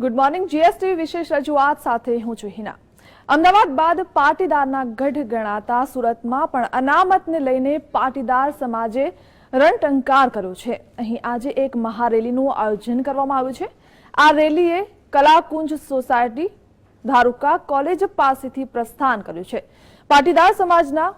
Good morning GST વિશેષ રજૂઆત સાથે હું છું હિના. અમદાવાદ બાદ પાટીદારના ગઢ ગણાતા સુરતમાં પણ અનામતને લઈને પાટીદાર સમાજે રણટંકાર કર્યો છે. અહીં આજે એક મહારેલીનું આયોજન કરવામાં આવ્યું છે. આ રેલીએ કલાકુંજ સોસાયટી ધારુકા કોલેજ પાસેથી પ્રસ્થાન કર્યું છે. પાટીદાર સમાજના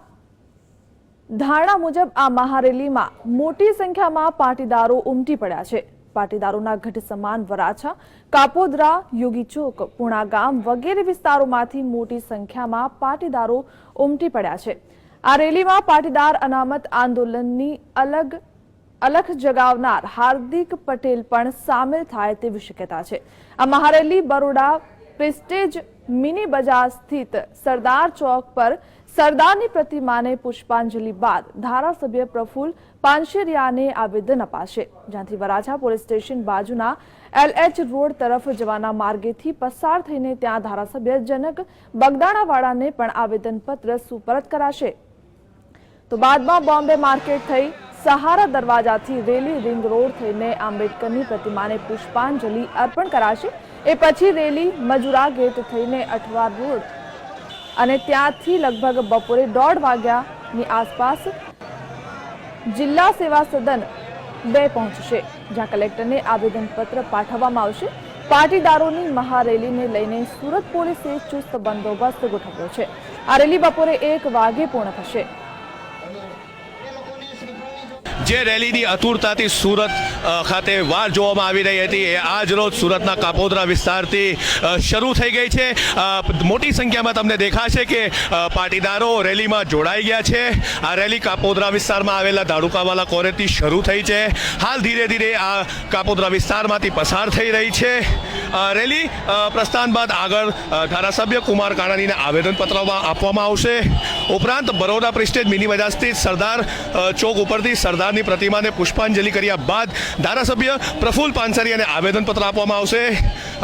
ધારણા મુજબ આ મહારેલીમાં મોટી સંખ્યામાં પાટીદારો ઉમટી પડ્યા છે. પાટીદારોના ગઢ સમાન વરાછા કાપોદરા યોગી ચોક પુણા વગેરે વિસ્તારોમાંથી મોટી સંખ્યામાં પાટીદારો ઉમટી પડ્યા છે. આ રેલીમાં પાટીદાર અનામત આંદોલનની અલગ, અલખ જગાવનાર હાર્દિક પટેલ પણ સામેલ થાય તેવી શક્યતા છે. આ મહારેલી બરોડા પ્રેસ્ટેજ મિની બજાર સ્થિત સરદાર ચોક પર સરદારની પ્રતિમાને પુષ્પાંજલિ બાદ ધારાસભ્ય પ્રફુલ પાંશેરિયાને આવેદન અપાશે. જ્યાંથી વરાછા પોલીસ સ્ટેશન બાજુના એલએચ રોડ તરફ જવાના માર્ગેથી પસાર થઈને ત્યાં ધારાસભ્ય જનક બગદાણાવાળાને પણ આવેદનપત્ર સુપરત કરાશે. તો બાદમાં બોમ્બે માર્કેટ થઈ સહારા દરવાજાથી રેલી રિંગ રોડ થઈને આંબેડકરની પ્રતિમાને પુષ્પાંજલિ અર્પણ કરાશે. એ પછી રેલી મજુરા ગેટ થઈને અઠવા રોડ અને ત્યાંથી લગભગ બપોરે દોઢ વાગ્યાની આસપાસ જિલ્લા સેવા સદન બે પહોંચશે, જ્યાં કલેક્ટરને આવેદનપત્ર પાઠવવામાં આવશે. પાટીદારોની મહારેલીને લઈને સુરત પોલીસે ચુસ્ત બંદોબસ્ત ગોઠવ્યો છે. આ રેલી બપોરે એક વાગે પૂર્ણ થશે. જે રેલીની અતુરતાથી સુરત ખાતે વાર જોવામાં આવી રહી હતી. એ આજ રોજ સુરતના કાપોદરા વિસ્તારથી શરૂ થઈ ગઈ છે. મોટી સંખ્યામાં તમને દેખાશે કે પાટીદારો રેલીમાં જોડાઈ ગયા છે. આ રેલી કાપોદરા વિસ્તારમાં આવેલા દાડુકાવાલા કોરેથી શરૂ થઈ છે. હાલ ધીરે ધીરે આ કાપોદરા વિસ્તારમાંથી પસાર થઈ રહી છે. રેલી પ્રસ્થાન બાદ આગળ ધારાસભ્ય કુમાર કાણાણીને આવેદનપત્ર આપવામાં આવશે. ઉપરાંત બરોડા પ્રિસ્ટેજ મિની બજાર સ્થિત સરદાર ચોક ઉપરથી સરદારની પ્રતિમાને પુષ્પાંજલિ કર્યા બાદ ધારાસભ્ય પ્રફુલ પાનસરિયાને આવેદનપત્ર આપવામાં આવશે.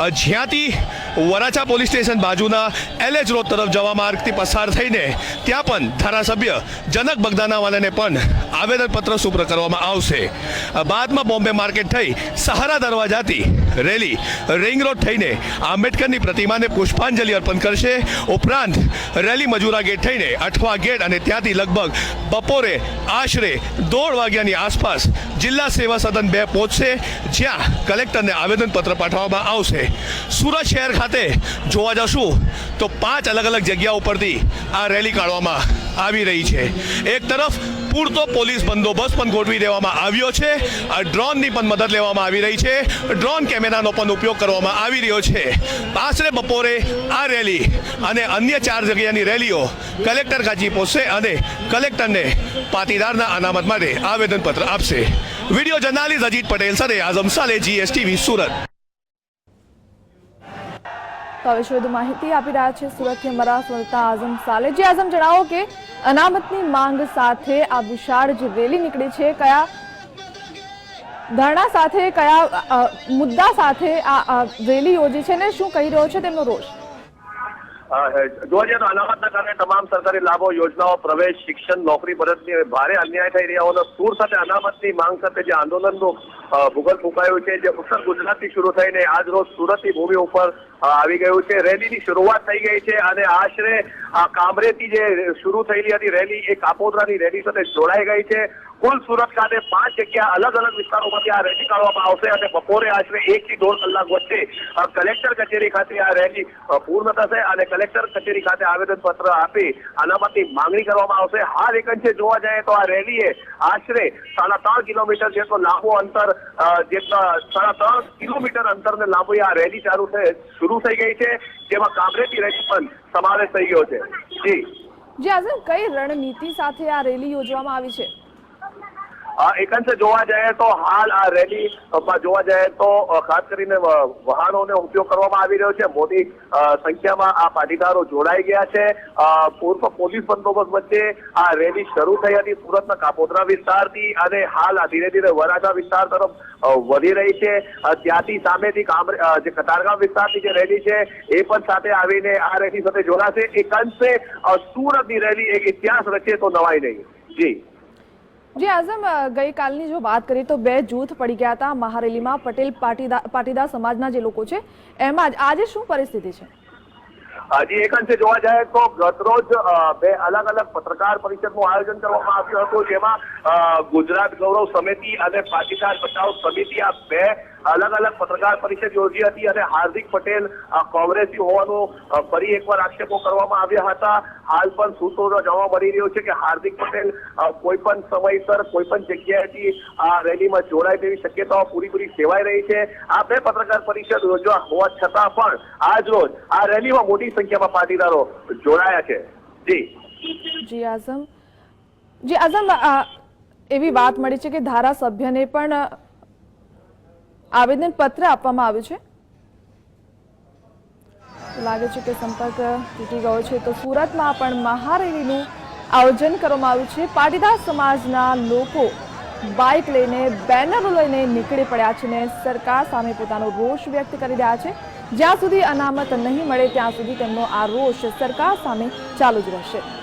જ્યાંથી વરાછા પોલીસ સ્ટેશન બાજુના એલએચ રોડ તરફ જવા માર્ગથી પસાર થઈને ત્યાં પણ ધારાસભ્ય જનક બગદાનાવાલાને પણ આવેદનપત્ર સુપ્ર કરવામાં આવશે. બાદમાં બોમ્બે માર્કેટ થઈ સહારા દરવાજાથી રેલી, રિંગ રોડ થઈને આંબેડકરની પ્રતિમાને પુષ્પાંજલિ અર્પણ કરશે. ઉપરાંત રેલી મજૂરા ગેટ થઈને અઠવા ગેટ અને ત્યાંથી લગભગ બપોરે આશરે દોઢ વાગ્યાની આસપાસ જિલ્લા સેવા સદન બે પહોંચશે, જ્યાં કલેક્ટરને આવેદનપત્ર પાઠવવામાં આવશે. સુરત શહેર ખાતે જોવા જશું તો પાંચ અલગ અલગ જગ્યા ઉપરથી આ રેલી કાઢવામાં આવી રહી છે. એક તરફ પૂરતો પોલીસ બંદોબસ્ત પણ ગોઠવી દેવામાં આવ્યો છે. આ ડ્રોનની પણ મદદ લેવામાં આવી રહી છે. ડ્રોન કેમેરાનો પણ ઉપયોગ કરવામાં આવી રહ્યો છે. આશરે બપોરે આ રેલી અને અન્ય ચાર જગ્યાની રેલીઓ કલેક્ટર કાજી પહોંચશે અને કલેક્ટરને પાટીદારના અનામત માટે આવેદનપત્ર આપશે. વીડિયો જર્નાલિસ્ટ અજીત પટેલ સાથે આઝમ સાલે જીએસટીવી સુરત. તો હવે વધુ માહિતી આપી રહ્યા છે. સુરતથી અમારા સંવાદદાતા આઝમ સાલે. જે આઝમ, જણાવો કે અનામતની માંગ સાથે આ વિશાળ જે રેલી નીકળી છે, કયા ધરણા સાથે, કયા મુદ્દા સાથે આ રેલી યોજી છે ને શું કહી રહ્યો છે તેમનો રોષ? જોવા જઈએ તો અનામતના કારણે તમામ સરકારી લાભો, યોજનાઓ, પ્રવેશ, શિક્ષણ, નોકરી પરતની ભારે અન્યાય થઈ રહ્યા હોવાનો સૂર સાથે અનામતની માંગ સાથે જે આંદોલનનું અ, ભૂગોળ ફૂંકાયું છે જે ઉત્તર ગુજરાતથી શરૂ થઈને આજ રોજ સુરતની ભૂમિ ઉપર આવી ગયું છે. રેલીની શરૂઆત થઈ ગઈ છે અને આશરે આ કામરેથી જે શરૂ થયેલી હતી રેલી એ કાપોદરાની રેલી સાથે જોડાઈ ગઈ છે. કુલ સુરત ખાતે પાંચ જગ્યા અલગ અલગ વિસ્તારોમાંથી આ રેલી કાઢવામાં આવશે અને બપોરે આશરે એક થી દોઢ કલાક વચ્ચે કલેક્ટર કચેરી ખાતે આ રેલી પૂર્ણ થશે અને કલેક્ટર કચેરી ખાતે આવેદન પત્ર આપી અનામતની માંગણી કરવામાં આવશે. હાલ એક અંશે જોવા જઈએ તો આ રેલીએ આશરે સાડા ત્રણ કિલોમીટર જેટલો લાંબો અંતર જેટલા સાડા ત્રણ કિલોમીટર અંતરને લાંબી આ રેલી ચાલુ થઈ શરૂ થઈ ગઈ છે, જેમાં કામરેજની રેલી પણ સમાવેશ થઈ ગયો છે. જી. જે આઝમ કઈ રણનીતિ સાથે આ રેલી યોજવામાં આવી છે? અ, એક અંશે જોવા જઈએ તો હાલ આ રેલીમાં જોવા જઈએ તો ખાસ કરીને વાહનોનો ઉપયોગ કરવામાં આવી રહ્યો છે. મોટી સંખ્યામાં આ પાટીદારો જોડાઈ ગયા છે. પૂર્વ પોલીસ બંદોબસ્ત વચ્ચે આ રેલી શરૂ થઈ હતી સુરતના કાપોદ્રા વિસ્તારથી અને હાલ ધીરે ધીરે વરાછા વિસ્તાર તરફ વધી રહી છે. ત્યાંથી સામેથી જે કતારગામ વિસ્તારની જે રેલી છે એ પણ સાથે આવીને આ રેલી સાથે જોડાશે. એકંશે સુરતની રેલી એક ઇતિહાસ રચે તો નવાઈ નહીં. જી. જે, આઝમ ગઈકાલની જો વાત કરીએ તો બે જૂથ પડી ગયા હતા. મહારેલીમાં પટેલ પાટીદાર સમાજના જે લોકો છે, એમાં જ આજે શું પરિસ્થિતિ છે? હજી એક અંશે જોવા જાય તો ગતરોજ બે અલગ અલગ પત્રકાર પરિષદનું આયોજન કરવામાં આવ્યું હતું, જેમાં ગુજરાત ગૌરવ સમિતિ અને પાટીદાર બચાવ સમિતિ આ બે અલગ અલગ પત્રકાર પરિષદ યોજી હતી અને હાર્દિક પટેલ કોંગ્રેસી હોવાનો ફરી એકવાર આક્ષેપો કરવામાં આવ્યા હતા. હાલ પણ સૂત્રોનો જાણવા મળી રહ્યો છે કે હાર્દિક પટેલ કોઈ પણ સમયસર કોઈ પણ જગ્યાએથી આ રેલીમાં જોડાય તેવી શક્યતાઓ પૂરીપૂરી સેવાઈ રહી છે. આ બે પત્રકાર પરિષદ યોજવા હોવા છતાં પણ આજ રોજ આ રેલીમાં મોટી સંખ્યામાં પાટીદારો જોડાયા છે. જી. જી આઝમ. જી આઝમ એવી વાત મળી છે કે ધારાસભ્યને પણ આવેદન પત્ર આપવામાં આવ્યું છે? લાગે છે કે સંપર્ક તૂટી ગયો છે. તો સુરતમાં પણ મહારેલીનું આયોજન કરવામાં આવ્યું છે. પાટીદાર સમાજના લોકો બાઇક લઈને, બેનરો લઈને નીકળી પડ્યા છે ને સરકાર સામે પોતાનો રોષ વ્યક્ત કરી રહ્યા છે. જ્યાં સુધી અનામત નહીં મળે, ત્યાં સુધી તેમનો આ રોષ સરકાર સામે ચાલુ જ રહેશે.